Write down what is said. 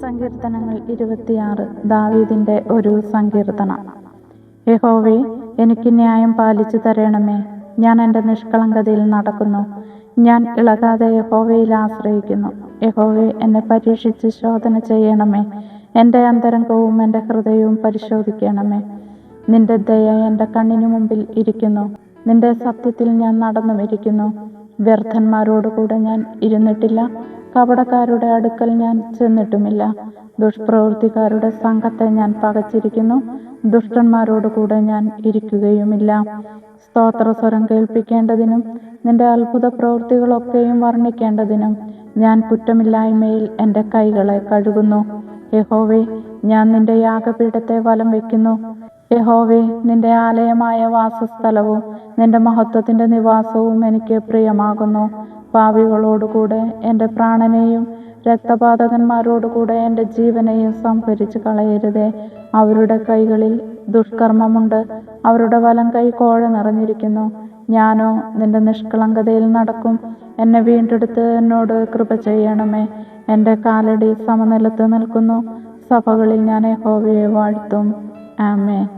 സങ്കീർത്തനങ്ങൾ ഇരുപത്തിയാറ്. ദാവീദിന്റെ ഒരു സങ്കീർത്തനം. യഹോവേ എനിക്ക് ന്യായം പാലിച്ചു തരണമേ. ഞാൻ എന്റെ നിഷ്കളങ്കതയിൽ നടക്കുന്നു. ഞാൻ ഇളകാതെ യഹോവയിൽ ആശ്രയിക്കുന്നു. യഹോവെ എന്നെ പരീക്ഷിച്ച് ശോധന ചെയ്യണമേ. എന്റെ അന്തരംഗവും എന്റെ ഹൃദയവും പരിശോധിക്കണമേ. നിന്റെ ദയ എന്റെ കണ്ണിനു മുമ്പിൽ ഇരിക്കുന്നു. നിന്റെ സത്യത്തിൽ ഞാൻ നടന്നുമിരിക്കുന്നു. വ്യർത്ഥന്മാരോടുകൂടെ ഞാൻ ഇരുന്നിട്ടില്ല. കപടക്കാരുടെ അടുക്കൽ ഞാൻ ചെന്നിട്ടുമില്ല. ദുഷ്പ്രവൃത്തിക്കാരുടെ സംഘത്തെ ഞാൻ പകച്ചിരിക്കുന്നു. ദുഷ്ടന്മാരോടുകൂടെ ഞാൻ ഇരിക്കുകയുമില്ല. സ്തോത്രസ്വരം കേൾപ്പിക്കേണ്ടതിനും നിന്റെ അത്ഭുത പ്രവൃത്തികളൊക്കെയും വർണിക്കേണ്ടതിനും ഞാൻ കുറ്റമില്ലായ്മയിൽ എന്റെ കൈകളെ കഴുകുന്നു. യഹോവേ ഞാൻ നിന്റെ യാഗപീഠത്തെ വലം വയ്ക്കുന്നു. യഹോവേ നിന്റെ ആലയമായ വാസസ്ഥലവും നിന്റെ മഹത്വത്തിന്റെ നിവാസവും എനിക്ക് പ്രിയമാകുന്നു. പാവികളോടുകൂടെ എന്റെ പ്രാണനെയും രക്തപാതകന്മാരോടുകൂടെ എന്റെ ജീവനെയും സംഭരിച്ചു കളയരുതേ. അവരുടെ കൈകളിൽ ദുഷ്കർമ്മമുണ്ട്. അവരുടെ വലം കൈ കോഴ നിറഞ്ഞിരിക്കുന്നു. ഞാനോ നിന്റെ നിഷ്കളങ്കതയിൽ നടക്കും. എന്നെ വീണ്ടെടുത്ത് എന്നോട് കൃപ ചെയ്യണമേ. എന്റെ കാലടി സമനിലത്ത് നിൽക്കുന്നു. സഭകളിൽ ഞാൻ യഹോവയെ വാഴ്ത്തും. ആമേ